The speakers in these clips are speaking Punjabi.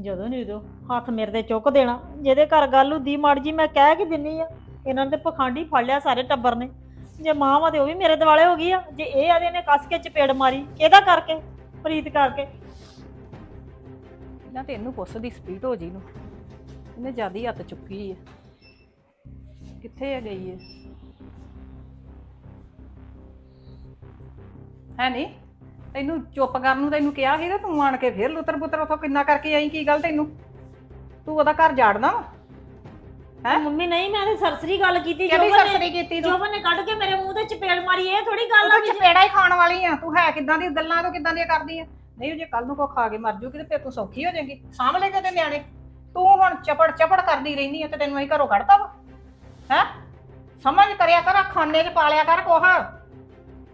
ਜਦੋਂ ਨਹੀਂ ਉਦੋਂ ਹੱਥ ਮੇਰੇ ਤੇ ਚੁੱਕ ਦੇਣਾ, ਜਿਹਦੇ ਘਰ ਗੱਲ ਹੁੰਦੀ ਮਾੜੀ ਜੀ ਮੈਂ ਕਹਿ ਕੇ ਦਿੰਨੀ ਆ, ਇਹਨਾਂ ਨੇ ਤੇ ਪਖੰਡੀ ਫੜ ਲਿਆ ਸਾਰੇ ਟੱਬਰ ਨੇ। ਜੇ ਮਾਂ ਵਾ ਤੇ ਉਹ ਵੀ ਮੇਰੇ ਦਿਵਾਲੇ ਹੋ ਗਈ ਆ, ਜੇ ਇਹ ਆਦੇ ਨੇ ਕੱਸ ਕੇ ਚਪੇੜ ਮਾਰੀ, ਕਿਹਦਾ ਕਰਕੇ, ਪ੍ਰੀਤ ਕਰਕੇ? ਨਾ ਤੈਨੂੰ ਪੁੱਛਦੀ ਸਪੀਡ ਹੋ ਜੀ ਨੂੰ। ਇਹਨੇ ਜਿਆਦੀ ਹੱਥ ਚੁੱਕੀ ਆ। ਕਿੱਥੇ ਆ ਗਈ ਹੈ ਹੈ ਨਹੀਂ? ਤੈਨੂੰ ਚੁੱਪ ਕਰਨ ਨੂੰ ਤੈਨੂੰ ਕਿਹਾ ਸੀ ਤੇ ਤੂੰ ਆਣ ਕੇ ਫੇਰ ਲੁੱਤਰ ਪੁੱਤਰ ਉਥੋਂ ਕਿੰਨਾ ਕਰਕੇ ਆਈ ਕੀ ਗੱਲ ਤੈਨੂੰ? ਤੂੰ ਉਹਦਾ ਘਰ ਜਾੜਨਾ ਵਾ? ਹੈਂ? ਮੰਮੀ ਨਹੀਂ ਮੈਂ ਤੇ ਸਰਸਰੀ ਗੱਲ ਕੀਤੀ ਕਿਹੜੀ ਜੋਬਨ ਨੇ ਸਰਸਰੀ ਕੀਤੀ ਤੂੰ? ਜੋਬਨ ਨੇ ਕੱਢ ਕੇ ਮੇਰੇ ਮੂੰਹ ਤੇ ਚਪੇੜ ਮਾਰੀ ਇਹ ਥੋੜੀ ਗੱਲ ਆ ਤੂੰ ਚਪੇੜਾ ਹੀ ਖਾਣ ਵਾਲੀ ਆ। ਤੂੰ ਹੈ ਕਿਦਾਂ ਦੀ ਗੱਲਾਂ ਤੂੰ ਕਿਦਾਂ ਦੀਆਂ ਕਰਦੀ ਆ? ਨਹੀਂ ਜੇ ਕੱਲ ਨੂੰ ਕੋ ਖਾ ਕੇ ਮਰ ਜੂਗੀ ਤੇ ਫੇਰ ਤੂੰ ਸੌਖੀ ਹੋ ਜਾਏਗੀ। ਸਾਂਭ ਲੈ ਤੇ ਨਿਆਣੇ। ਤੂੰ ਹੁਣ ਚਪੜ ਚਪੜ ਕਰਦੀ ਰਹਿਨੀ ਆ ਤੇ ਤੈਨੂੰ ਅਸੀਂ ਘਰੋਂ ਕੱਢਤਾ ਵਾ। ਹੈ? ਸਮਝ ਕਰਿਆ ਕਰ ਖਾਨੇ 'ਚ ਪਾਲਿਆ ਕਰ ਕੋਹ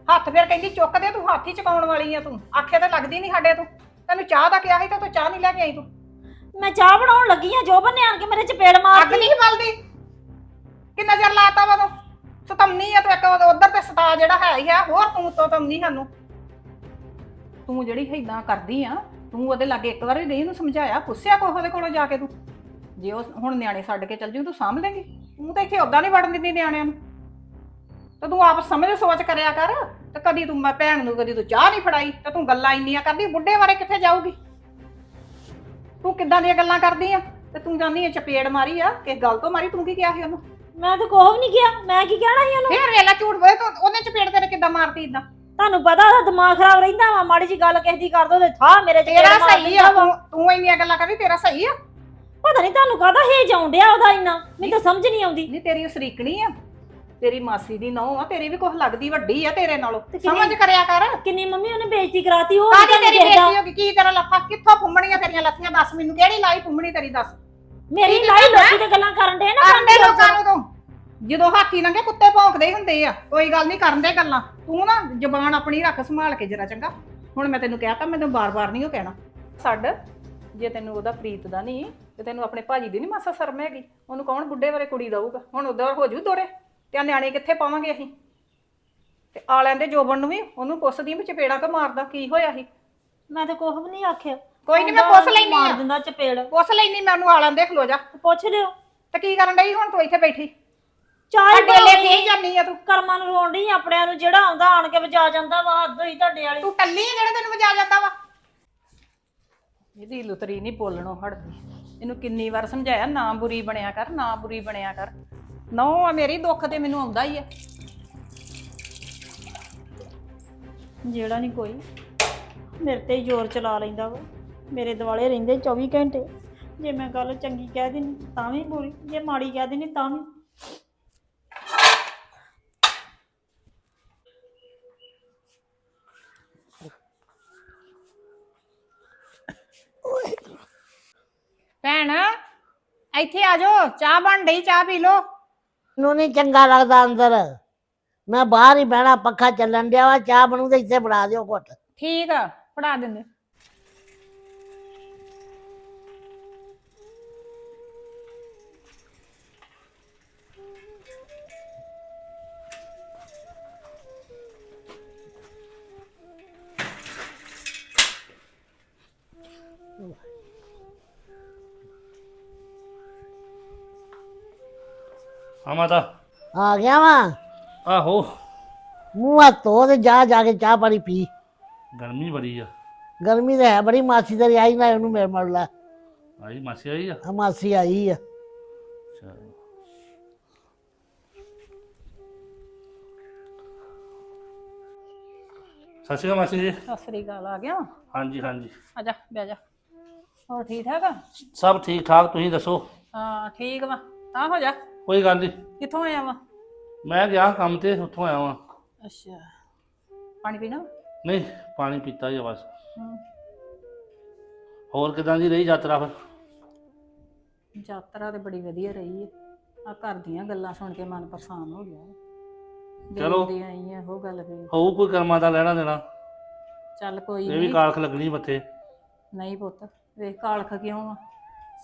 ਹੱਥ ਫੇਰ ਕਹਿੰਦੀ ਚੁੱਕ ਦੇ ਤੂੰ ਹੱਥ ਹੀ ਚਕਾਉਣ ਵਾਲੀ ਆ ਤੂੰ। ਆਖੇ ਤੇ ਲੱਗਦੀ ਨਹੀਂ ਸਾਡੇ ਤੂੰ। ਤੈਨੂੰ ਚਾਹ ਦਾ ਕਿਹਾ ਸੀ ਤੇ ਤੂੰ ਚਾਹ ਨਹੀਂ ਲੈ ਕੇ ਆਈ ਤੂੰ। ਮੈਂ ਚਾਹ ਬਣਾਉਣ ਲੱਗੀ ਆ ਜੋਬਨ ਨੇ ਆਣ ਕੇ ਮੇਰੇ ਚਪੇੜ ਅੱਗ ਮਾਰਤੀ ਨਹੀਂ ਬਲਦੀ। ਕਿੰਨਾ ਚਿਰ ਲਾਤਾ ਵਾ ਤੂੰ? ਸਤਮਨੀ ਆ ਤੂੰ ਇੱਕ ਉਧਰ ਤੇ ਸਤਾ ਜਿਹੜਾ ਹੈ ਹੀ ਆ ਹੋਰ ਤੂੰ ਤੋਂ ਤਮਨੀ ਸਾਨੂੰ। ਤੂੰ ਜਿਹੜੀ ਇਦਾਂ ਕਰਦੀ ਆ ਤੂੰ ਉਹਦੇ ਲਾਗੇ ਇੱਕ ਵਾਰ ਨਹੀਂ ਉਹਨੂੰ ਸਮਝਾਇਆ ਪੁੱਛਿਆ ਕੋਈ ਉਹਦੇ ਕੋਲੋਂ ਜਾ ਕੇ ਤੂੰ? ਜੇ ਉਹ ਹੁਣ ਨਿਆਣੇ ਛੱਡ ਕੇ ਚੱਲ ਜੂ ਤੂੰ ਸਾਂਭ ਲੇਂਗੀ। ਤੂੰ ਤਾਂ ਇੱਥੇ ਉਦਾਂ ਨਹੀਂ ਵੜਨ ਦਿੰਦੀ ਨਿਆਣਿਆਂ ਨੂੰ। ਤੇ ਤੂੰ ਆਪ ਸਮਝ ਸੋਚ ਕਰਿਆ ਕਰ ਤੇ ਕਦੀ ਤੂੰ ਮੈਂ ਭੈਣ ਨੂੰ ਕਦੀ ਤੂੰ ਚਾਹ ਨਹੀਂ ਫੜਾਈ ਤੇ ਤੂੰ ਗੱਲਾਂ ਇੰਨੀਆਂ ਕਰਦੀ ਬੁੱਢੇ ਬਾਰੇ ਕਿੱਥੇ ਜਾਊਗੀ? ਤੂੰ ਕਿੱਦਾਂ ਦੀਆਂ ਗੱਲਾਂ ਕਰਦੀ ਆ? ਤੇ ਤੂੰ ਜਾਨੀ ਆ ਚਪੇੜ ਮਾਰੀ ਆ ਕਿਸ ਗੱਲ ਤੋਂ ਮਾਰੀ ਤੂੰ ਕੀ ਕਿਹਾ ਸੀ ਉਹਨੂੰ? ਮੈਂ ਤਾਂ ਕੋਹ ਵੀ ਨਹੀਂ ਗਿਆ ਮੈਂ ਕੀ ਕਹਿਣਾ ਸੀ ਉਹਨੂੰ? ਫੇਰ ਵੇਲਾ ਝੂਠ ਬੋਲੇ ਤੂੰ ਉਹਨੇ ਚਪੇੜ ਤੇਰੇ ਕਿੱਦਾਂ ਮਾਰਤੀ ਇਦਾਂ ਤੁਹਾਨੂੰ ਪਤਾ ਉਹਦਾ ਦਿਮਾਗ ਖਰਾਬ ਰਹਿੰਦਾ ਵਾ ਮਾੜੀ ਜੀ ਗੱਲ ਕਿਸੇ ਦੀ ਕਰ ਦੋ ਤੇ ਥਾ ਮੇਰੇ ਚਪੇੜ ਤੇਰਾ ਮਾਰ ਸਹੀ ਆ ਦਿੰਦਾ ਵਾ। ਤੂੰ ਤੂੰ ਇੰਨੀਆਂ ਗੱਲਾਂ ਕਰਦੀ ਤੇਰਾ ਸਹੀ ਆ? ਪਤਾ ਨਹੀਂ ਤੁਹਾਨੂੰ ਕਾਹਦਾ ਹੇਜ ਆਉਂਦਿਆ ਉਹਦਾ ਇੰਨਾ? ਮੈਨੂੰ ਤਾਂ ਸਮਝ ਨਹੀਂ ਆਉਂਦੀ। ਨਹੀਂ ਤੇਰੀ ਉਹ ਸਰੀਕਣੀ ਆ? ਤੇਰੀ ਮਾਸੀ ਦੀ ਨੌ ਆ ਤੇਰੀ ਵੀ ਕੁਝ ਲੱਗਦੀ ਵੱਡੀ ਆ ਤੇਰੇ ਨਾਲੋਂ। ਤੇ ਕਿੰਨੀ- ਸਮਝ ਕਰਿਆ ਕਰ। ਕਿੰਨੀ ਮੰਮੀ ਉਹਨੇ ਬੇਇੱਜ਼ਤੀ ਕਰਾਤੀ ਉਹ ਕਾਹਦੀ ਤੇਰੀ ਦੇਖਦਾ। ਬੇਟੀ ਹੋ ਗਈ? ਕੀ ਤੇਰਾ ਲੱਫਾ ਕਿੱਥੋਂ ਫੁੰਮਣੀਆਂ ਤੇਰੀਆਂ ਲੱਥੀਆਂ? ਦੱਸ ਮੈਨੂੰ ਕਿਹੜੀ ਲਾਈ ਫੁੰਮਣੀ ਤੇਰੀ ਦੱਸ। ਮੇਰੀ ਕੀ ਲਾਈ ਕਰਨਾ? ਲੋਕੀ ਤੇ ਗੱਲਾਂ ਕਰਨ ਦੇ ਨਾ ਕਰਨ ਦੇ ਲੋਕਾਂ ਨੂੰ ਤੂੰ। ਜਦੋਂ ਹਾਥੀ ਲੰਘੇ ਕੁੱਤੇ ਭੌਂਕਦੇ ਹੀ ਹੁੰਦੇ ਆ ਕੋਈ ਗੱਲ ਨਹੀਂ ਕਰਨ ਦੇ ਗੱਲਾਂ। ਤੂੰ ਨਾ ਜ਼ਬਾਨ ਆਪਣੀ ਰੱਖ ਸੰਭਾਲ ਕੇ ਜਰਾ ਚੰਗਾ। ਹੁਣ ਮੈਂ ਤੈਨੂੰ ਕਹਿਤਾ ਮੈਨੂੰ ਬਾਰ-ਬਾਰ ਨਹੀਂ ਉਹ ਕਹਿਣਾ। ਛੱਡ ਜੇ ਤੈਨੂੰ ਉਹਦਾ ਪ੍ਰੀਤ ਦਾ ਨਹੀਂ ਤੇ ਤੈਨੂੰ ਆਪਣੇ ਭਾਜੀ ਦੀ ਨਹੀਂ ਮਾਸਾ ਸ਼ਰਮ ਹੈਗੀ ਉਹਨੂੰ ਕੌਣ ਬੁੱਢੇ ਬਾਰੇ ਕੁੜੀ ਦਊਗਾ? ਹੁਣ ਉਧਰ ਹੋ ਜੂ ਦੋਰੇ। ਤੇ ਆਹ ਨਿਆਣੇ ਕਿੱਥੇ ਪਾਵਾਂਗੇ ਅਸੀਂ? ਤੇ ਆ ਲੈਂਦੇ ਜੋਬਨ ਨੂੰ ਵੀ ਉਹਨੂੰ ਪੁੱਛਦੀ ਵੀ ਚਪੇੜਾ ਕਿ ਮਾਰਦਾ ਕੀ ਹੋਇਆ ਸੀ? ਮੈਂ ਤਾਂ ਕੁਝ ਵੀ ਨਹੀਂ ਆਖਿਆ। ਕੋਈ ਨਹੀਂ ਮੈਂ ਪੁੱਛ ਲੈਣੀ ਮਾਰ ਆ ਦਿੰਦਾ ਚਪੇੜ। ਪੁੱਛ ਲੈਣੀ ਮੈਂ ਉਹਨੂੰ ਆ ਲੈਂਦੇ ਖਲੋ ਜਾ। ਪੁੱਛ ਲਿਓ। ਤੇ ਕੀ ਕਰਨ ਡਈ ਹੁਣ ਤੂੰ ਇੱਥੇ ਬੈਠੀ? ਚਾਹ ਆ ਹੀ ਡੇਲੇ ਬਣਾਉਣੀ ਤੇ ਜਾਨੀ ਆ ਤੂੰ। ਕਰਮਾਂ ਨੂੰ ਰੋਣ ਡਈ ਆਪਣਿਆਂ ਨੂੰ ਜਿਹੜਾ ਆਉਂਦਾ ਆਣ ਕੇ ਵਜਾ ਜਾਂਦਾ ਵਾ ਹੱਦ ਹੋਈ ਤੁਹਾਡੇ ਵਾਲੀ। ਤੂੰ ਟੱਲੀ ਆ ਜਿਹੜਾ ਤੈਨੂੰ ਵਜਾ ਜਾਂਦਾ ਵਾ। ਇਹਦੀ ਲੁਤਰੀ ਨਹੀਂ ਬੋਲਣੋਂ ਹਟਦੀ। ਇਹਨੂੰ ਕਿੰਨੀ ਵਾਰ ਸਮਝਾਇਆ ਨਾ ਬੁਰੀ ਬਣਿਆ ਕਰ ਨਾ ਬੁਰੀ ਬਣਿਆ ਕਰ। ਨੋ ਆ ਮੇਰੀ ਦੁੱਖ ਤੇ ਮੈਨੂੰ ਆਉਂਦਾ ਹੀ ਹੈ ਜਿਹੜਾ ਨਹੀਂ ਕੋਈ ਮੇਰੇ ਤੇ ਹੀ ਜ਼ੋਰ ਚਲਾ ਲੈਂਦਾ ਵਾ। ਮੇਰੇ ਦਿਵਾਲੇ ਰਹਿੰਦੇ 24 ਘੰਟੇ। ਜੇ ਮੈਂ ਗੱਲ ਚੰਗੀ ਕਹਿ ਦਿੰਨੀ, ਤਾਂ ਵੀ ਬੁਰੀ। ਜੇ ਮਾੜੀ ਕਹਿ ਦਿੰਨੀ, ਤਾਂ ਵੀ। ਭੈਣ, ਇੱਥੇ ਆ ਜਾਓ। ਚਾਹ ਬਣ ਡਈ ਚਾਹ ਪੀ ਲੋ ਮੈਨੂੰ ਨਹੀਂ ਚੰਗਾ ਲੱਗਦਾ ਅੰਦਰ। ਮੈਂ ਬਾਹਰ ਹੀ ਬਹਿਣਾ, ਪੱਖਾ ਚੱਲਣ ਡਿਆ ਵਾ, ਚਾਹ ਬਣੂ ਤੇ ਇੱਥੇ ਬਣਾ ਦਿਓ ਘੁੱਟ। ਠੀਕ ਆ, ਫੜਾ ਦਿੰਦੇ। ਹਾਂ ਮਾਤਾ। ਆ ਗਿਆ ਵਾ। ਆਹੋ। ਮੂੰਹ ਹੱਥ ਧੋ ਤੇ ਜਾ ਜਾ ਕੇ ਚਾਹ ਪਾਣੀ ਪੀ। ਗਰਮੀ ਬੜੀ ਆ। ਗਰਮੀ ਤਾਂ ਹੈ ਬੜੀ ਮਾਸੀ ਤੇਰੀ ਆਈ ਨਾ ਉਹਨੂੰ ਮੇਰੇ ਮੜ ਲੈ। ਆਈ ਮਾਸੀ ਆਈ ਆ? ਆ ਮਾਸੀ ਆਈ ਆ। ਚਲੋ। ਸਤਿ ਸ਼੍ਰੀ ਅਕਾਲ ਮਾਸੀ ਜੀ। ਸਤਿ ਸ੍ਰੀ ਅਕਾਲ ਆ ਗਿਆ? ਹਾਂਜੀ ਹਾਂਜੀ। ਆ ਜਾ ਬਹਿ ਜਾ। ਹੋਰ ਠੀਕ ਠਾਕ ਆ? ਸਭ ਠੀਕ ਠਾਕ ਤੁਸੀਂ ਦੱਸੋ? ਹਾਂ ਠੀਕ ਵਾ। ਆ ਹੋ ਜਾ। ਕੋਈ ਗੱਲ ਨਹੀਂ। ਕਿੱਥੋਂ ਆਇਆ ਵਾ? ਮੈਂ ਗਿਆ ਕੰਮ ਤੇ ਉੱਥੋਂ ਆਇਆ ਵਾਂ। ਅੱਛਾ। ਪਾਣੀ ਪੀਣਾ ਨਹੀਂ ਪਾਣੀ ਪੀਤਾ ਹੀ ਆ ਬਸ। ਹੂੰ। ਹੋਰ ਕਿਦਾਂ ਦੀ ਰਹੀ ਯਾਤਰਾ ਫਿਰ? ਯਾਤਰਾ ਤੇ ਬੜੀ ਵਧੀਆ ਰਹੀ ਹੈ ਆ ਘਰ ਦੀਆਂ ਗੱਲਾਂ ਸੁਣ ਕੇ ਮਨ ਪਰੇਸ਼ਾਨ ਹੋ ਗਿਆ ਚਲੋ। ਦੇਖਦੀ ਆਈ ਆ ਉਹ ਗੱਲ ਵੀ ਹੋਊ ਕੋਈ ਕਰਮਾਂ ਦਾ ਲੈਣਾ ਦੇਣਾ। ਚੱਲ ਕੋਈ ਇਹ ਵੀ ਨਹੀਂ ਕਾਲਖ ਲੱਗਣੀ ਮੱਥੇ। ਨਹੀਂ ਪੁੱਤ ਵੇਖ ਕਾਲਖ ਕਿਉਂ ਆ?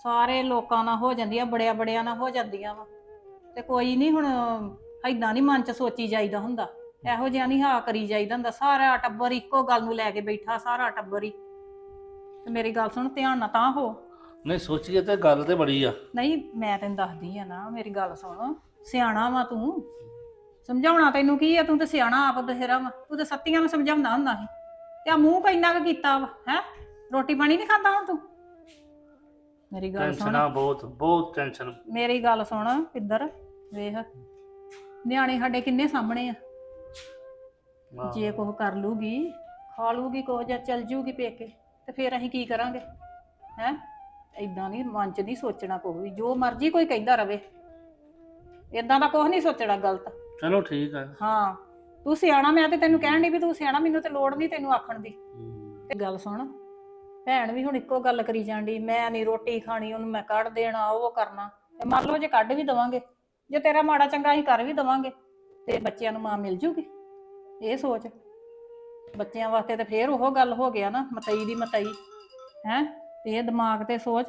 ਸਾਰੇ ਲੋਕਾਂ ਨਾਲ ਹੋ ਜਾਂਦੀਆਂ ਬੜਿਆ ਬੜਿਆ ਨਾਲ ਹੋ ਜਾਂਦੀਆਂ ਵਾ। ਤੇ ਕੋਈ ਨਹੀਂ ਹੁਣ ਐਦਾਂ ਨਹੀਂ ਮਨ ਚ ਸੋਚੀ ਜਾਈਦਾ ਹੁੰਦਾ। ਇਹੋ ਜਿਹਾ ਨਹੀਂ ਹਾਂ ਕਰੀ ਜਾਈਦਾ ਹੁੰਦਾ। ਸਾਰਾ ਟੱਬਰ ਇੱਕੋ ਗੱਲ ਨੂੰ ਲੈ ਕੇ ਬੈਠਾ ਸਾਰਾ ਟੱਬਰ ਹੀ। ਤੇ ਮੇਰੀ ਗੱਲ ਸੁਣ ਧਿਆਨ ਨਾਲ ਤਾਂ ਹੋ। ਨਹੀਂ ਸੋਚੀਏ ਤੇ ਗੱਲ ਤੇ ਬੜੀ ਆ। ਨਹੀਂ ਮੈਂ ਤੈਨੂੰ ਦੱਸਦੀ ਆ ਨਾ ਮੇਰੀ ਗੱਲ ਸੁਣ। ਸਿਆਣਾ ਵਾ ਤੂੰ। ਸਮਝਾਉਣਾ ਤੈਨੂੰ ਕੀ ਆ? ਤੂੰ ਤੇ ਸਿਆਣਾ ਆਪ ਬਥੇਰਾ ਵਾ। ਤੂੰ ਤੇ ਸੱਤੀਆਂ ਨੂੰ ਸਮਝਾਉਂਦਾ ਹੁੰਦਾ ਸੀ। ਤੇ ਆ ਮੂੰਹ ਕੋ ਇੰਨਾ ਕੁ ਕੀਤਾ ਵਾ ਹੈ? ਰੋਟੀ ਪਾਣੀ ਨਹੀਂ ਖਾਂਦਾ ਹੁਣ ਤੂੰ? ਮੇਰੀ ਗੱਲ ਸੁਣ। ਟੈਨਸ਼ਨਾਂ ਬਹੁਤ ਬਹੁਤ ਟੈਨਸ਼ਨ। ਮੇਰੀ ਗੱਲ ਸੁਣ ਪਿੱਦਰ ਵੇਖ ਨਿਆਣੇ ਸਾਡੇ ਕਿੰਨੇ ਸਾਹਮਣੇ ਆ। ਜੇ ਕੁਝ ਕਰ ਲੂਗੀ ਖਾ ਲੂਗੀ ਕੁਝ ਜਾਂ ਚੱਲ ਜੂਗੀ ਪੇਕੇ ਤੇ ਫਿਰ ਅਸੀਂ ਕੀ ਕਰਾਂਗੇ? ਹੈ? ਇਦਾਂ ਨਹੀਂ ਮਨ ਚ ਨਹੀਂ ਸੋਚਣਾ ਕੋਈ ਵੀ ਜੋ ਮਰਜ਼ੀ ਕੋਈ ਕਹਿੰਦਾ ਰਵੇ। ਇਦਾਂ ਦਾ ਕੁਝ ਨਹੀਂ ਸੋਚਣਾ ਗਲਤ। ਚਲੋ ਠੀਕ ਆ। ਹਾਂ ਤੂੰ ਸਿਆਣਾ ਮੈਂ ਤੇ ਤੈਨੂੰ ਕਹਿਣ ਦੀ ਵੀ ਤੂੰ ਸਿਆਣਾ ਮੈਨੂੰ ਤੇ ਲੋੜ ਨਹੀਂ ਤੈਨੂੰ ਆਖਣ ਦੀ। ਤੇ ਗੱਲ ਸੁਣ ਭੈਣ ਵੀ ਹੁਣ ਇੱਕੋ ਗੱਲ ਕਰੀ ਜਾਂਦੀ ਮੈਂ ਨਹੀਂ ਰੋਟੀ ਖਾਣੀ ਉਹਨੂੰ ਮੈਂ ਕੱਢ ਦੇਣਾ ਉਹ ਕਰਨਾ ਤੇ ਮੰਨ ਲਓ ਜੇ ਕੱਢ ਵੀ ਦਵਾਂਗੇ। ਜੇ ਤੇਰਾ ਮਾੜਾ ਚੰਗਾ ਅਸੀਂ ਕਰ ਵੀ ਦਵਾਂਗੇ ਤੇ ਬੱਚਿਆਂ ਨੂੰ ਮਾਂ ਮਿਲ ਜੂਗੀ। ਇਹ ਸੋਚ। ਬੱਚਿਆਂ ਵਾਸਤੇ ਤੇ ਫੇਰ ਉਹ ਗੱਲ ਹੋ ਗਿਆ ਨਾ ਮਤਈ ਦੀ ਮਤਈ। ਹੈ? ਤੇ ਇਹ ਦਿਮਾਗ ਤੇ ਸੋਚ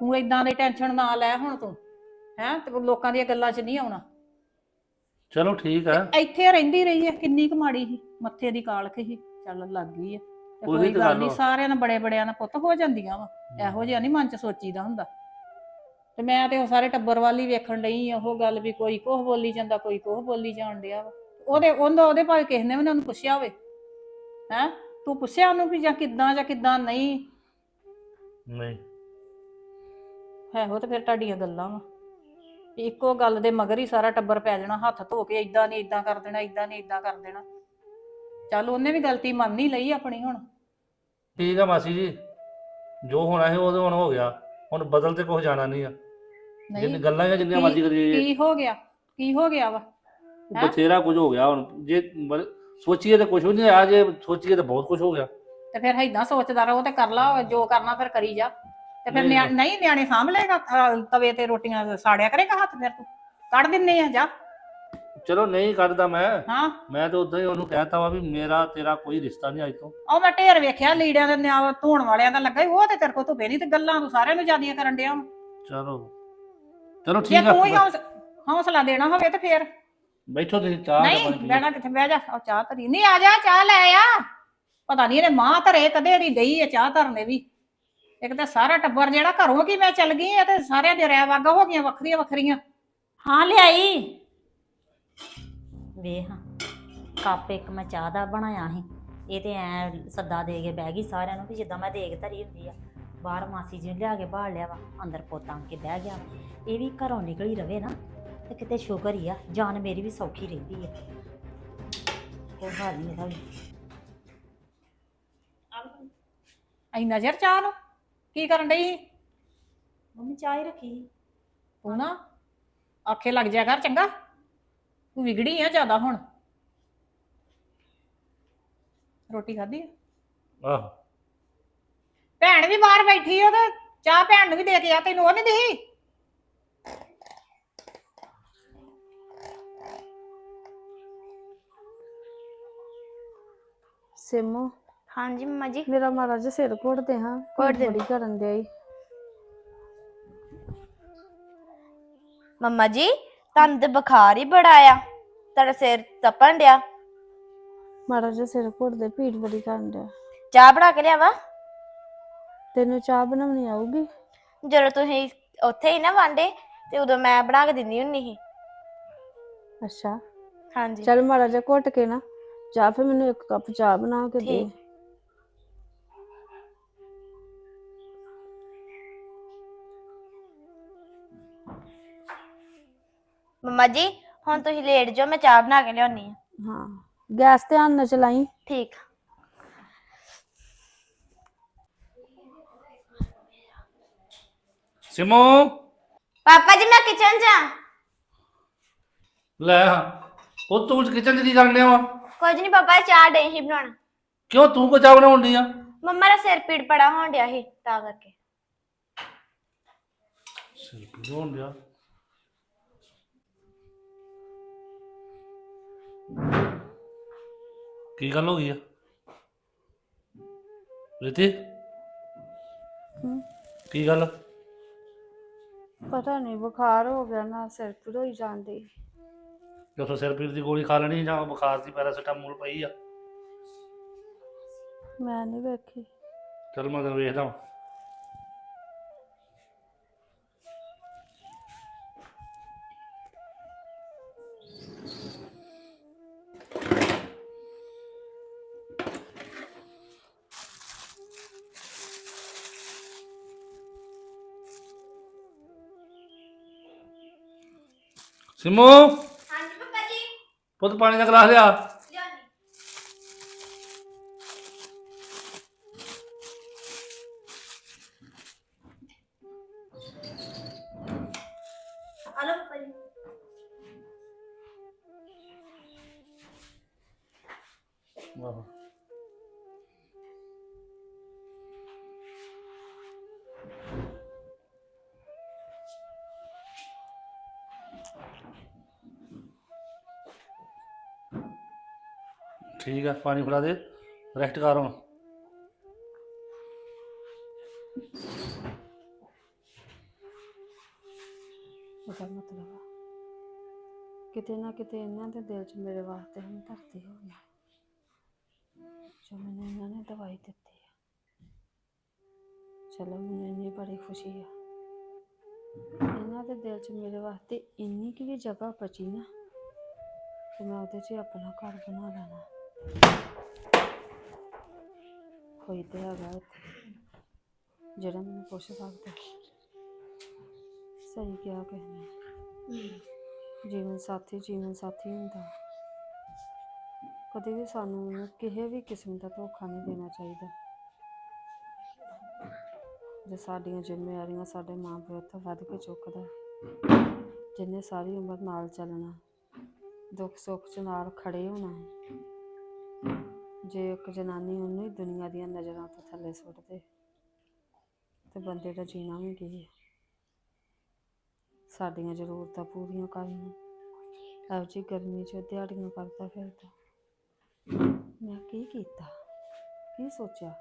ਤੂੰ ਇਦਾਂ ਦੀ ਟੈਨਸ਼ਨ ਨਾ ਲੈ ਹੁਣ ਤੂੰ। ਹੈ? ਤੇ ਲੋਕਾਂ ਦੀਆਂ ਗੱਲਾਂ 'ਚ ਨਹੀਂ ਆਉਣਾ। ਚਲੋ ਠੀਕ ਆ। ਇੱਥੇ ਰਹਿੰਦੀ ਰਹੀ ਹੈ ਕਿੰਨੀ ਕੁ ਮਾੜੀ ਸੀ। ਮੱਥੇ ਦੀ ਕਾਲਖ ਸੀ ਚੱਲ ਲੱਗ ਗਈ ਹੈ। ਤੇ ਉਹੀ ਕੋਈ ਤਾਂ ਗੱਲ ਗੱਲ ਨਹੀਂ। ਸਾਰਿਆਂ ਨਾਲ ਬੜੇ ਬੜਿਆਂ ਨਾਲ ਪੁੱਤ ਹੋ ਜਾਂਦੀਆਂ ਵਾ। ਇਹੋ ਜਿਹਾ ਨਹੀਂ ਮਨ ਚ ਸੋਚੀਦਾ ਹੁੰਦਾ। ਤੇ ਮੈਂ ਤੇ ਉਹ ਸਾਰੇ ਟੱਬਰ ਵਾਲੀ ਵੇਖਣ ਲਈ ਉਹ ਗੱਲ ਵੀ ਕੋਈ ਕੋਹ ਬੋਲੀ ਜਾਂਦਾ ਕੋਈ ਕੋਹ ਬੋਲੀ ਜਾਣ ਡਿਆ ਵਾ। ਉਹਦੇ ਉਹਦਾ ਉਹਦੇ ਭਾਵੇਂ ਕਿਸੇ ਨੇ ਵੀ ਨੀ ਉਹਨੂੰ ਪੁੱਛਿਆ ਹੋਵੇ ਹੈ? ਤੂੰ ਪੁੱਛਿਆ ਉਹਨੂੰ ਵੀ ਜਾਂ ਕਿੱਦਾਂ ਜਾਂ ਕਿੱਦਾਂ ਨਹੀਂ? ਨਹੀਂ। ਹੈ ਉਹ ਤੇ ਫਿਰ ਤੁਹਾਡੀਆਂ ਗੱਲਾਂ ਵਾ। ਇੱਕੋ ਗੱਲ ਦੇ ਮਗਰ ਹੀ ਸਾਰਾ ਟੱਬਰ ਪੈ ਜਾਣਾ ਹੱਥ ਧੋ ਕੇ ਇਦਾਂ ਨਹੀਂ ਇਦਾਂ ਕਰ ਦੇਣਾ ਇਦਾਂ ਨਹੀਂ ਇਦਾਂ ਕਰ ਦੇਣਾ। ਚੱਲ ਉਹਨੇ ਵੀ ਗਲਤੀ ਮੰਨ ਹੀ ਲਈ ਆਪਣੀ ਹੁਣ। ਠੀਕ ਆ ਮਾਸੀ ਜੀ ਜੋ ਹੋਣਾ ਸੀ ਉਹ ਤਾਂ ਹੁਣ ਹੋ ਗਿਆ। ਹੁਣ ਬਦਲ ਤੇ ਕੁਝ ਜਾਣਾ ਨਹੀਂ ਆ। ਜਿੰਨੀ ਨਹੀਂ ਗੱਲਾਂ ਆ, ਜਿੰਨੀਆਂ ਕੀ- ਮਰਜ਼ੀ ਕਰੀਏ ਕੀ ਹੋ ਗਿਆ? ਕੀ ਹੋ ਗਿਆ ਵਾ? ਹੈਂ? ਬਥੇਰਾ ਕੁਝ ਹੋ ਗਿਆ ਹੁਣ। ਜੇ ਸੋਚੀਏ ਤੇ ਕੁਝ ਵੀ ਨਹੀਂ ਆ ਜੇ ਸੋਚੀਏ ਤੇ ਬਹੁਤ ਕੁਝ ਹੋ ਗਿਆ। ਤੇ ਫਿਰ ਏਦਾਂ ਸੋਚਦਾ ਰਹੋ ਤੇ ਕਰ ਲਾ ਜੋ ਕਰਨਾ ਫਿਰ ਕਰੀ ਜਾ। ਤੇ ਫਿਰ ਨਹੀਂ, ਨਿਆ- ਨਹੀਂ ਨਿਆਣੇ ਸਾਂਭ ਲਏਗਾ ਅਹ, ਤਵੇ ਤੇ ਰੋਟੀਆਂ ਸਾੜਿਆ ਕਰੇਗਾ ਹੱਥ ਫਿਰ ਤੂੰ। ਕੱਢ ਦਿੰਨੇ ਆ ਜਾ। ਚਲੋ ਨਹੀਂ ਕੱਢਦਾ ਮੈਂ। ਹਾਂ। ਮੈਂ ਤਾਂ ਉਦਾਂ ਹੀ ਉਹਨੂੰ ਕਹਿਤਾ ਵਾ ਵੀ ਮੇਰਾ ਤੇਰਾ ਕੋਈ ਰਿਸ਼ਤਾ ਨਹੀਂ ਅੱਜ ਤੋਂ। ਉਹ ਮੈਂ ਢੇਰ ਵੇਖਿਆ ਲੀੜਿਆਂ ਦੇ ਨਿਆ ਧੋਣ ਵਾਲਿਆਂ ਦਾ ਲੱਗਾ ਸੀ, ਉਹ ਤੇ ਤੇਰੇ ਕੋ ਧੁੱਪੇ ਨਹੀਂ ਤੇ ਗੱਲਾਂ ਤੂੰ ਸਾਰਿਆਂ ਨੂੰ ਜਿਆਦੀਆਂ ਕਰਨ ਡਿਆ ਵਾਂ। ਚਲੋ। ਚਲੋ ਜੇ ਠੀਕ ਤੂੰ ਹੀ ਆ ਹੌਸ- ਹੌਸਲਾ ਦੇਣਾ ਹੋਵੇ ਤੇ ਫਿਰ। ਬੈਠੋ ਤੁਸੀਂ ਚਾਹ ਦਾ ਨਹੀਂ ਪਾਣੀ। ਬਹਿਣਾ ਕਿੱਥੇ? ਬਹਿ ਜਾ ਉਹ ਚਾਹ ਧਰੀ। ਨਹੀਂ ਆ ਜਾ ਚਾਹ ਲੈ ਆ। ਪਤਾ ਨਹੀਂ ਇਹਨੇ ਮਾਂ ਧਰੇ ਕਦੇ ਦੀ ਗਈ ਹੈ ਚਾਹ ਧਰਨੇ ਵੀ। ਇੱਕ ਤਾਂ ਸਾਰਾ ਟੱਬਰ ਜਿਹੜਾ ਘਰੋਂ ਕੀ ਮੈਂ ਚੱਲ ਗਈ ਆ ਤੇ ਸਾਰਿਆਂ ਦੇ ਰਹਿ ਵਾਗਾ ਹੋ ਗਈਆਂ ਵੱਖਰੀਆਂ ਵੱਖਰੀਆਂ ਹਾਂ ਲਿਆਈ। ਵੇਖ ਕੱਪ ਇੱਕ ਮੈਂ ਚਾਹ ਦਾ ਬਣਾਇਆ ਸੀ। ਇਹ ਤੇ ਐ ਸੱਦਾ ਦੇ ਕੇ ਬਹਿ ਗਈ ਸਾਰਿਆਂ ਨੂੰ ਵੀ ਜਿੱਦਾਂ ਮੈਂ ਦੇਖ ਧਰੀ ਹੁੰਦੀ ਆ। ਬਾਹਰ ਮਾਸੀ ਜੀ ਨੂੰ ਲਿਆ ਕੇ ਬਾਹਰ ਲਿਆ ਵਾ ਅੰਦਰ ਪੋਤਾਂ ਕੇ ਬਹਿ ਗਿਆ। ਇਹ ਵੀ ਘਰੋਂ ਨਿਕਲੀ ਰਵੇ ਨਾ ਤੇ ਕਿਤੇ ਸ਼ੁਕਰ ਹੀ ਆ ਜਾਨ ਮੇਰੀ ਵੀ ਸੌਖੀ ਰਹਿੰਦੀ ਆ। ਕੋਈ ਹਾਲ ਨਹੀਂ ਇਹਦਾ ਵੀ ਇੰਨਾ ਚਾਹ ਨੂੰ ਕੀ ਕਰਨ ਡਈ ਮੰਮੀ ਚਾਹ ਹੀ ਰੱਖੀ। ਤੂੰ ਨਾ ਆਖੇ ਲੱਗ ਜਾ ਕਰ ਚੰਗਾ। ਤੂੰ ਵਿਗੜੀ ਆ ਜ਼ਿਆਦਾ ਹੁਣ। ਰੋਟੀ ਖਾਧੀ ਆ? ਆਹ। ਭੈਣ ਵੀ ਬਾਹਰ ਬੈਠੀ ਆ ਤੇ ਚਾਹ ਭੈਣ ਨੂੰ ਵੀ ਦੇ ਕੇ ਆ ਤੈਨੂੰ ਉਹ ਨਹੀਂ ਦਿਖੀ ਸਿਮੂ ਹਾਂਜੀ ਮੰਮਾ ਜੀ। ਮੇਰਾ ਮਾਰਾ ਜਿਹਾ ਸਿਰ ਘੁੱਟਦੇ ਹਾਂ ਘੁੱਟ ਦੇ। ਬੜੀ ਕਰਨ ਦੇ ਆਈ ਮੰਮਾ ਜੀ ਤੁਹਾਨੂੰ ਤੇ ਬੁਖਾਰ ਹੀ ਬੜਾ ਆ। ਤੁਹਾਡਾ ਸਿਰ ਤਪਣ ਡਿਆ। ਮਾਰਾ ਜਿਹਾ ਸਿਰ ਘੁੱਟਦੇ ਪੀੜ ਬੜੀ ਕਰਨ ਡਿਆ। ਚਾਹ ਬਣਾ ਕੇ ਲਿਆਵਾ? ਤੈਨੂੰ ਚਾਹ ਬਣਾਉਣੀ ਆਊਗੀ? ਜਦੋਂ ਤੁਸੀਂ ਉੱਥੇ ਹੀ ਨਾ ਵਾਂਡੇ ਤੇ ਉਦੋਂ ਮੈਂ ਬਣਾ ਕੇ ਦਿੰਦੀ ਹੁੰਨੀ ਸੀ। ਅੱਛਾ। ਹਾਂਜੀ। ਚੱਲ ਮਾਰਾ ਜਿਹਾ ਘੁੱਟ ਕੇ ਨਾ ਚਾਹ ਫਿਰ ਮੈਨੂੰ ਇੱਕ ਕੱਪ ਚਾਹ ਬਣਾ ਕੇ ਦੇ। ਠੀਕ। ਮੰਮਾ ਜੀ ਹੁਣ ਤੁਸੀਂ ਲੇਟ ਜਾਓ ਮੈਂ ਚਾਹ ਬਣਾ ਕੇ ਲਿਆਉਣੀ ਆ। ਹਾਂ ਗੈਸ ਧਿਆਨ ਨਾਲ ਚਲਾਈ। ਠੀਕ। ਸਿਮੋ। ਪਾਪਾ ਜੀ ਮੈਂ ਕਿਚਨ ਜਾ ਲੈ ਹਾਂ ਉਹ ਤੂੰ ਕਿਚਨ ਚ ਕੀ ਕਰਨ ਡਿਆ ਵਾ? ਕੁਝ ਨਹੀਂ ਪਾਪਾ ਚਾਹ ਡੇ ਹੀ ਬਣਾਉਣਾ। ਕਿਉਂ ਤੂੰ ਕੋ ਚਾਹ ਬਣਾਉਣ ਡਈ ਆ? ਮੰਮਾ ਦਾ ਸਿਰ ਪੀੜ ਪੜਾ ਹੋਣ ਡਿਆ ਸੀ ਤਾਂ ਕਰਕੇ। ਸਿਰ ਪੀੜ ਹੋਣ ਡਿਆ? ਕੀ ਗੱਲ ਹੋ ਗਈ ਆ? ਰਿਤੀ। ਕੀ ਗੱਲ? ਪਤਾ ਨਹੀਂ ਬੁਖਾਰ ਹੋ ਗਿਆ ਨਾ ਸਿਰ ਪੀੜ ਹੋਈ ਜਾਂਦੀ ਜਦੋਂ ਸਿਰ ਪੀੜ ਦੀ ਗੋਲੀ ਖਾ ਲੈਣੀ ਜਾਂ ਬੁਖਾਰ ਦੀ ਪੈਰਾਸੀਟਾਮੋਲ ਪਈ ਆ? ਮੈਂ ਨਹੀਂ ਵੇਖੀ। ਚਲ ਮੈਂ ਤੈਨੂੰ ਵੇਖਦਾ ਵਾਂ। ਸਿਮੂ। ਹਾਂਜੀ ਪਾਪਾ ਜੀ। ਪੁੱਤ ਪਾਣੀ ਦਾ ਗਲਾਸ ਲਿਆ। ਠੀਕ ਆ, ਪਾਣੀ ਫੜਾ ਦੇ। ਰੈਸਟ ਕਰ ਹੁਣ। ਉਹਦਾ ਮਤਲਬ ਆ, ਕਿਤੇ ਨਾ ਕਿਤੇ ਇਹਨਾਂ ਦੇ ਦਿਲ 'ਚ ਮੇਰੇ ਵਾਸਤੇ ਹੁਣ ਧਰਤੀ ਹੋ ਗਈ ਜੋ ਮੈਨੂੰ ਇਹਨਾਂ ਨੇ ਦਵਾਈ ਦਿੱਤੀ ਆ। ਚਲੋ, ਮੈਨੂੰ ਇੰਨੀ ਬੜੀ ਖੁਸ਼ੀ ਆ। ਇਹਨਾਂ ਦੇ ਦਿਲ 'ਚ ਮੇਰੇ ਵਾਸਤੇ ਇੰਨੀ ਕੁ ਵੀ ਜਗ੍ਹਾ ਬਚੀ ਨਾ ਕਿ ਮੈਂ ਉਹਦੇ 'ਚ ਹੀ ਆਪਣਾ ਘਰ ਬਣਾ ਲੈਣਾ। ਕੋਈ ਤੇ ਹੈਗਾ ਇੱਥੇ ਜਿਹੜਾ ਮੈਨੂੰ ਪੁੱਛ ਸਕਦਾ ਸਹੀ ਕਿਹਾ ਕਿਸੇ ਨੇ ਜੀਵਨ ਸਾਥੀ ਜੀਵਨ ਸਾਥੀ ਹੁੰਦਾ ਕਦੇ ਵੀ ਸਾਨੂੰ ਕਿਸੇ ਵੀ ਕਿਸਮ ਦਾ ਧੋਖਾ ਨਹੀਂ ਦੇਣਾ ਚਾਹੀਦਾ ਜੇ ਸਾਡੀਆਂ ਜ਼ਿੰਮੇਵਾਰੀਆਂ ਸਾਡੇ ਮਾਂ ਪਿਓ ਤੋਂ ਵੱਧ ਕੇ ਚੁੱਕਦਾ ਜਿੰਨੇ ਸਾਰੀ ਉਮਰ ਨਾਲ ਚੱਲਣਾ ਦੁੱਖ ਸੁੱਖ ਚ ਨਾਲ ਖੜੇ ਹੋਣਾ ਜੇ ਇੱਕ ਜਨਾਨੀ ਉਹਨੂੰ ਹੀ ਦੁਨੀਆ ਦੀਆਂ ਨਜ਼ਰਾਂ ਤੋਂ ਥੱਲੇ ਸੁੱਟ ਦੇ, ਤੇ ਬੰਦੇ ਦਾ ਜੀਣਾ ਵੀ ਕੀ ਹੈ? ਸਾਡੀਆਂ ਜ਼ਰੂਰਤਾਂ ਪੂਰੀਆਂ ਕਰਨ ਇਹੋ ਜਿਹੀ ਗਰਮੀ 'ਚ ਦਿਹਾੜੀਆਂ ਕਰਦਾ ਫਿਰਦਾ। ਮੈਂ ਕੀ ਕੀਤਾ? ਕੀ ਸੋਚਿਆ?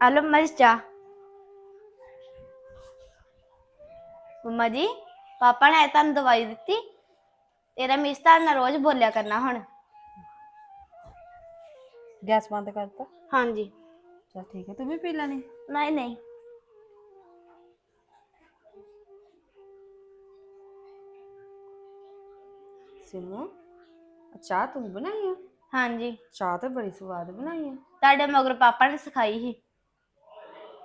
ਹਲੋ ਮਰਚਾ ਮੰਮਾ ਜੀ ਪਾਪਾ ਨੇ ਤੁਹਾਨੂੰ ਦਵਾਈ ਦਿੱਤੀ ਤੇਰਾ ਮਿਸਟਰ ਨਾਲ ਰੋਜ਼ ਬੋਲਿਆ ਕਰਨਾ ਹੁਣ। ਗੈਸ ਬੰਦ ਕਰਤਾ? ਹਾਂਜੀ। ਚਲ ਠੀਕ ਹੈ ਤੂੰ ਵੀ ਪੀ ਲੈਣੀ? ਨਹੀਂ ਨਹੀਂ। ਸਿਮੂ ਆਹ ਚਾਹ ਤੂੰ ਬਣਾਈ ਆ? ਹਾਂਜੀ। ਚਾਹ ਤਾਂ ਬੜੀ ਸਵਾਦ ਬਣਾਈ ਆ। ਤੁਹਾਡੇ ਮਗਰ ਪਾਪਾ ਨੇ ਸਿਖਾਈ ਸੀ।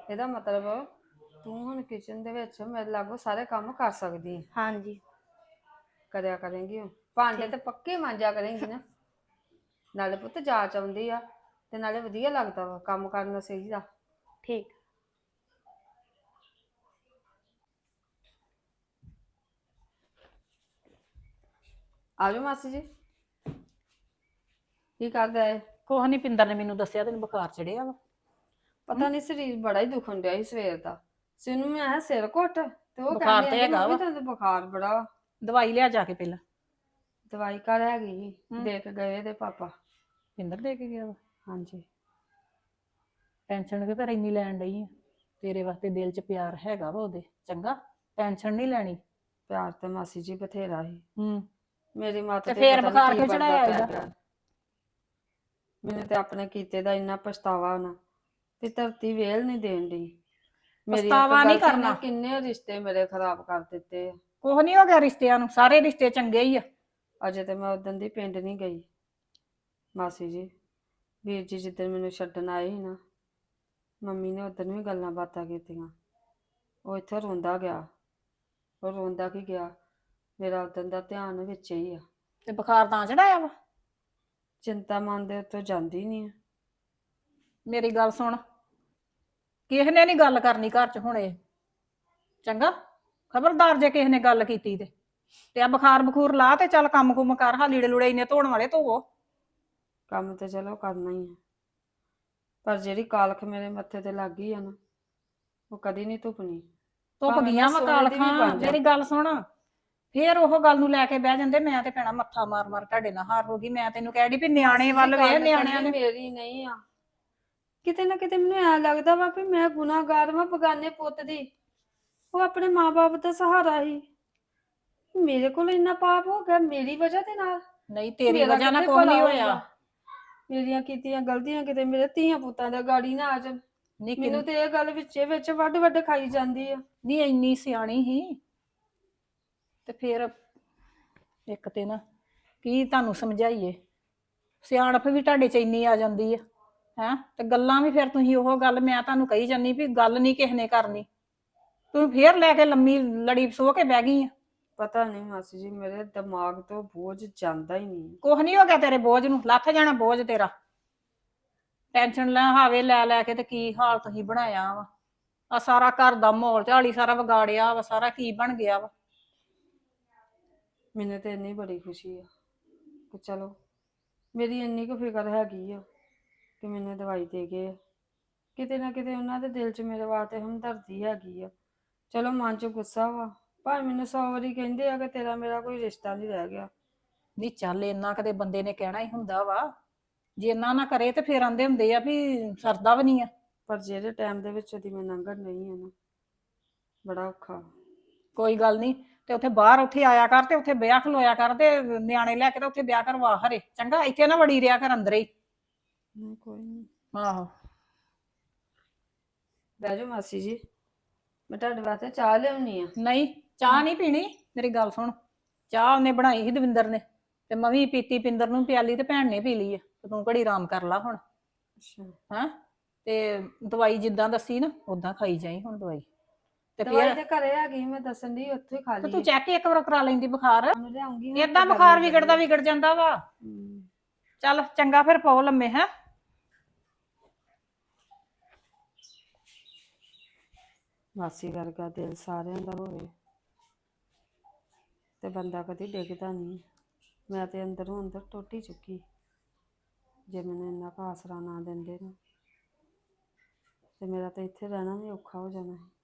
ਇਹਦਾ ਮਤਲਬ ਤੂੰ ਹੁਣ ਕਿਚਨ ਦੇ ਵਿੱਚ ਮੇਰੇ ਲਾਗੋਂ ਸਾਰੇ ਕੰਮ ਕਰ ਸਕਦੀ ਹੈ ਹਾਂਜੀ। ਕਰਿਆ ਕਰੇਂਗੀ ਹੁਣ। ਭਾਂਡੇ ਤੇ ਪੱਕੇ ਮਾਂਜਿਆ ਕਰੇਂਗੀ ਨਾ। ਨਾਲੇ ਪੁੱਤ ਜਾਚ ਆਉਂਦੀ ਆ ਤੇ ਨਾਲੇ ਵਧੀਆ ਲੱਗਦਾ ਵਾ ਕੰਮ ਕਰਨਾ ਸਹੀ ਦਾ। ਠੀਕ। ਆ ਜਾਓ ਮਾਸੀ ਜੀ। ਕੀ ਕਰਦਾ ਹੈ ਕੋਹ ਨਹੀਂ ਪਿੰਦਰ ਨੇ ਮੈਨੂੰ ਦੱਸਿਆ ਤੈਨੂੰ ਬੁਖਾਰ ਚੜਿਆ ਵਾ। ਪਤਾ ਨਹੀਂ ਸਰੀਰ ਬੜਾ ਹੀ ਦੁਖਣ ਡਿਆ ਸੀ ਸਵੇਰ ਦਾ। ਸਿਨੂੰ ਮੈਂ ਕਿਹਾ ਸਿਰ ਘੁੱਟ ਤੇ ਉਹ ਬੁਖਾਰ ਕਹਿੰਦੀ ਤੇ ਹੈਗਾ ਵਾ। ਬੁਖਾਰ ਬੜਾ ਵਾ। ਦਵਾਈ ਲਿਆ ਜਾ ਕੇ ਪਹਿਲਾਂ। ਦਵਾਈ ਘਰ ਹੈਗੀ ਸੀ। ਦੇ ਕੇ ਗਏ ਤੇ ਪਾਪਾ। ਪਿੰਦਰ ਦੇ ਕੇ ਗਿਆ ਵਾ। ਹਾਂਜੀ। ਟੈਨਸ਼ਨ ਕਿ ਪਰ ਇੰਨੀ ਲੈਣ ਡਈ ਆ? ਤੇਰੇ ਵਾਸਤੇ ਦਿਲ 'ਚ ਪਿਆਰ ਹੈਗਾ ਵਾ ਉਹਦੇ। ਚੰਗਾ ਟੈਨਸ਼ਨ ਨਹੀਂ ਲੈਣੀ। ਪਿਆਰ ਤੇ ਮਾਸੀ ਜੀ ਬਥੇਰਾ ਸੀ। ਹੂੰ। ਮੇਰੀ ਮਾਤਾ ਤੇ ਫੇਰ ਪਤਾ ਨੀ ਬੁਖਾਰ ਕੀ ਕਿਉਂ ਬਣਦਾ ਪਿਆ ਇਹਦਾ? ਮੈਨੂੰ ਤੇ ਆਪਣੇ ਕੀਤੇ ਦਾ ਇੰਨਾ ਪਛਤਾਵਾ ਹੋਣਾ ਤੇ ਧਰਤੀ ਵੇਲ ਨਹੀਂ ਦੇਣ ਦੀ ਪਛਤਾਵਾ ਨਹੀਂ ਕਰਨਾ। ਕਿੰਨੇ ਰਿਸ਼ਤੇ ਮੇਰੇ ਖਰਾਬ ਕਰ ਦਿੱਤੇ। ਆ। ਕੁਛ ਨਹੀਂ ਹੋ ਗਿਆ ਰਿਸ਼ਤਿਆਂ ਨੂੰ ਸਾਰੇ ਰਿਸ਼ਤੇ ਚੰਗੇ ਹੀ ਆ। ਅਜੇ ਤੇ ਮੈਂ ਉਦੋਂ ਦੀ ਪਿੰਡ ਨਹੀਂ ਗਈ। ਮਾਸੀ ਜੀ ਵੀਰ ਜੀ ਜਿੱਦਣ ਮੈਨੂੰ ਛੱਡਣ ਆਏ ਸੀ ਨਾ ਮੰਮੀ ਨੇ ਉਦੋਂ ਵੀ ਗੱਲਾਂ ਬਾਤਾਂ ਕੀਤੀਆਂ। ਉਹ ਇੱਥੇ ਰੋਂਦਾ ਗਿਆ। ਉਹ ਰੋਂਦਾ ਕੀ ਗਿਆ? ਮੇਰਾ ਉਦੋਂ ਦਾ ਧਿਆਨ ਵਿੱਚ ਹੀ ਆ। ਤੇ ਬੁਖਾਰ ਤਾਂ ਚੜਾਇਆ ਵਾ? ਚਿੰਤਾ ਮਨ ਦੇ ਉੱਤੋਂ ਜਾਂਦੀ ਨਹੀਂ ਆ। ਮੇਰੀ ਗੱਲ ਸੁਣ ਕਿਸੇ ਨੇ ਨਹੀਂ ਗੱਲ ਕਰਨੀ ਘਰ 'ਚ ਹੁਣੇ ਚੰਗਾ? ਖਬਰਦਾਰ ਜੇ ਕਿਸੇ ਨੇ ਗੱਲ ਕੀਤੀ ਤੇ। ਤੇ ਆ ਬੁਖਾਰ ਬਖੂਰ ਲਾ ਤੇ ਚੱਲ ਕੰਮ ਕੁਮ ਕਰ ਹਾਂ ਲੀੜੇ ਲੁੜੇ ਇੰਨੇ ਧੋਣ ਵਾਲੇ ਧੋਵੋ ਕੰਮ ਤੇ ਚਲੋ ਕਰਨਾ ਹੀ ਪਰ ਜਿਹੜੀ ਕਾਲਖ ਮੇਰੇ ਮੱਥੇ ਤੇ ਲੱਗ ਗਈ ਆ ਨਾ ਉਹ ਕਦੀ ਨਹੀਂ ਧੁੱਪਣੀ। ਧੁੱਪ ਭਾਵੇਂ ਗਈਆਂ ਮੈਂ ਵਾ ਸੋਨੇ ਦੀ ਵੀ ਕਾਲਖਾਂ ਬਣ ਜਾ। ਮੇਰੀ ਗੱਲ ਸੁਣ ਫੇਰ ਉਹ ਗੱਲ ਨੂੰ ਲੈ ਕੇ ਬਹਿ ਜਾਂਦੇ ਮੈਂ ਤੇ ਭੈਣਾ ਮੱਥਾ ਮਾਰ ਮਾਰ ਤੁਹਾਡੇ ਨਾਲ ਹਾਰ ਹੋ ਗਈ ਮੈਂ ਤੈਨੂੰ ਕਹਿ ਡਈ ਵੀ ਨਿਆਣੇ ਵੱਲ ਵੇ ਨਿਆਣਿਆਂ ਨੇ। ਮੇਰੀ ਨਹੀਂ ਆ। ਕਿਤੇ ਨਾ ਕਿਤੇ ਮੈਨੂੰ ਐ ਲੱਗਦਾ ਵਾ ਵੀ ਮੈਂ ਗੁਨਾਹਗਾਰ ਵਾਂ ਬਗਾਨੇ ਪੁੱਤ ਦੀ। ਉਹ ਆਪਣੇ ਮਾਪੇ ਦਾ ਸਹਾਰਾ ਸੀ ਮੇਰੇ ਕੋਲ ਇੰਨਾ ਪਾਪ ਹੋ ਗਿਆ ਮੇਰੀ ਵਜ੍ਹਾ ਦੇ ਨਾਲ? ਨਹੀਂ ਤੇਰੀ ਮੇਰਾ ਵਜ੍ਹਾ ਨਾਲ ਕਿੱਥੇ ਕੁਝ ਨਹੀਂ ਹੋਇਆ? ਮੇਰੀਆਂ ਕੀਤੀਆਂ ਗਲਤੀਆਂ ਕਿਤੇ ਮੇਰੇ ਧੀਆਂ ਪੁੱਤਾਂ ਦਾ ਗਾੜੀ ਨਾ ਆ ਨਹੀਂ ਮੈਨੂੰ ਤੇ ਇਹ ਗੱਲ ਵਿੱਚੇ ਵਿੱਚ ਵੱਡ ਵੱਡ ਖਾਈ ਜਾਂਦੀ ਆ। ਨਹੀਂ ਇੰਨੀ ਸਿਆਣੀ ਹੀ। ਤੇ ਫਿਰ ਇੱਕ ਤੇ ਨਾ ਕੀ ਤੁਹਾਨੂੰ ਸਮਝਾਈਏ? ਸਿਆਣਪ ਵੀ ਤੁਹਾਡੇ ਚ ਇੰਨੀ ਆ ਜਾਂਦੀ ਆ। ਹੈ ਤੇ ਗੱਲਾਂ ਵੀ ਫਿਰ ਤੁਸੀਂ ਉਹ ਗੱਲ ਮੈਂ ਤੁਹਾਨੂੰ ਕਹੀ ਜਾਨੀ ਵੀ ਗੱਲ ਨਹੀਂ ਕਿਸੇ ਨੇ ਕਰਨੀ। ਤੂੰ ਫੇਰ ਲੈ ਕੇ ਲੰਮੀ ਲੜੀ ਸੋ ਕੇ ਬਹਿ ਗਈ ਆ। ਪਤਾ ਨਹੀਂ ਮਾਸੀ ਜੀ ਮੇਰੇ ਦਿਮਾਗ ਤੋਂ ਬੋਝ ਜਾਂਦਾ ਹੀ ਨਹੀਂ। ਕੁਛ ਨਹੀਂ ਹੋ ਗਿਆ ਤੇਰੇ ਬੋਝ ਨੂੰ ਲੱਥ ਜਾਣਾ ਬੋਝ ਤੇਰਾ। ਟੈਨਸ਼ਨ ਲੈ ਹਾਵੇ ਲੈ ਲੈ ਕੇ ਤੇ ਕੀ ਹਾਲ ਤੁਸੀਂ ਬਣਾਇਆ ਵਾ। ਆ ਸਾਰਾ ਘਰ ਦਾ ਮਾਹੌਲ ਝਾਲੀ ਸਾਰਾ ਵਿਗਾੜਿਆ ਵਾ ਸਾਰਾ ਕੀ ਬਣ ਗਿਆ ਵਾ। ਮੈਨੂੰ ਤੇ ਇੰਨੀ ਬੜੀ ਖੁਸ਼ੀ ਆ ਕਿ ਚਲੋ ਮੇਰੀ ਇੰਨੀ ਕੁ ਫਿਕਰ ਹੈਗੀ ਆ। ਕਿ ਮੈਨੂੰ ਦਵਾਈ ਦੇ ਗਏ। ਕਿਤੇ ਨਾ ਕਿਤੇ ਉਹਨਾਂ ਦੇ ਦਿਲ 'ਚ ਮੇਰੇ ਵਾਸਤੇ ਹਮਦਰਦੀ ਹੈਗੀ ਆ। ਚਲੋ ਮਨ 'ਚ ਗੁੱਸਾ ਵਾ ਪਰ ਮੈਨੂੰ ਸੌ ਵਾਰੀ ਕਹਿੰਦੇ ਆ ਕਿ ਤੇਰਾ ਮੇਰਾ ਕੋਈ ਰਿਸ਼ਤਾ ਨਹੀਂ ਰਹਿ ਗਿਆ। ਨਹੀਂ ਚੱਲ ਇੰਨਾ ਕਦੇ ਬੰਦੇ ਨੇ ਕਹਿਣਾ ਹੀ ਹੁੰਦਾ ਵਾ। ਜੇ ਇੰਨਾ ਨਾ ਕਰੇ ਤੇ ਫੇਰ ਆਂਦੇ ਹੁੰਦੇ ਆ ਵੀ ਸਰਦਾ ਵੀ ਨਹੀਂ ਆ। ਪਰ ਜਿਹੜੇ ਟਾਈਮ ਦੇ ਵਿੱਚ ਦੀ ਮੈਂ ਲੰਘਣ ਨਹੀਂ ਆ ਨਾ ਬੜਾ ਔਖਾ। ਕੋਈ ਗੱਲ ਨਹੀਂ ਤੇ ਉੱਥੇ ਬਾਹਰ ਉੱਥੇ ਆਇਆ ਕਰ ਤੇ ਉੱਥੇ ਵਿਆਹ ਖਲੋਇਆ ਕਰ ਤੇ ਨਿਆਣੇ ਲੈ ਕੇ ਤੇ ਉੱਥੇ ਵਿਆਹ ਕਰਵਾ ਹਰੇ। ਚੰਗਾ ਇੱਥੇ ਨਾ ਵੜੀ ਰਿਆ ਕਰ ਅੰਦਰ ਹੀ। ਨਹੀਂ ਕੋਈ ਨਹੀਂ। ਆਹੋ। ਬਹਿ ਜਾਓ ਮਾਸੀ ਜੀ। ਮੈਂ ਤੁਹਾਡੇ ਵਾਸਤੇ ਚਾਹ ਲਿਆਉਣੀ ਆ। ਨਹੀਂ ਚਾਹ ਨਹੀਂ ਪੀਣੀ। ਮੇਰੀ ਗੱਲ ਸੁਣ। ਚਾਹ ਉਹਨੇ ਬਣਾਈ ਸੀ ਦਵਿੰਦਰ ਨੇ। ਤੇ ਮੈਂ ਵੀ ਪੀਤੀ ਪਿੰਦਰ ਨੂੰ ਪਿਆਲੀ ਤੇ ਭੈਣ ਨੇ ਪੀ ਲਈ ਆ। ਤੇ ਤੂੰ ਘੜੀ ਆਰਾਮ ਕਰ ਲਾ ਹੁਣ। ਅੱਛਾ। ਹਾਂ? ਤੇ ਦਵਾਈ ਜਿੱਦਾਂ ਦੱਸੀ ਨਾ ਉਦਾਂ ਖਾਈ ਜਾਈ ਹੁਣ ਦਵਾਈ। ਤੇ ਦਵਾਈ ਫਿਰ ਤੇ ਘਰੇ ਆ ਗਈ ਮੈਂ ਦੱਸਣ ਦੀ ਉੱਥੇ ਹੀ ਖਾ ਤੇ ਲਈ ਤੂੰ ਚੈੱਕ ਇੱਕ ਵਾਰ ਕਰਾ ਲੈਂਦੀ ਬੁਖਾਰ। ਉਹਨੂੰ ਲਿਆਉਂਗੀ ਏਦਾਂ ਬੁਖਾਰ ਵਿਗੜਦਾ ਵਿਗੜ ਜਾਂਦਾ ਵਾ। ਚੱਲ ਚੰਗਾ ਫਿਰ ਪਾਓ ਲੰਮੇ ਹੈ? ਮਾਸੀ ਵਰਗਾ ਦਿਲ ਸਾਰਿਆਂ ਦਾ ਹੋਵੇ। ਤੇ ਬੰਦਾ ਕਦੀ ਡਿੱਗਦਾ ਨਹੀਂ। ਮੈਂ ਤੇ ਅੰਦਰੋਂ ਅੰਦਰ ਟੁੱਟ ਹੀ ਚੁੱਕੀ। ਜੇ ਮੈਨੂੰ ਇੰਨਾ ਕੁ ਆਸਰਾ ਨਾ ਦਿੰਦੇ ਨਾ। ਤੇ ਮੇਰਾ ਤਾਂ ਇੱਥੇ ਰਹਿਣਾ ਵੀ ਔਖਾ ਹੋ ਜਾਣਾ। ਸੀ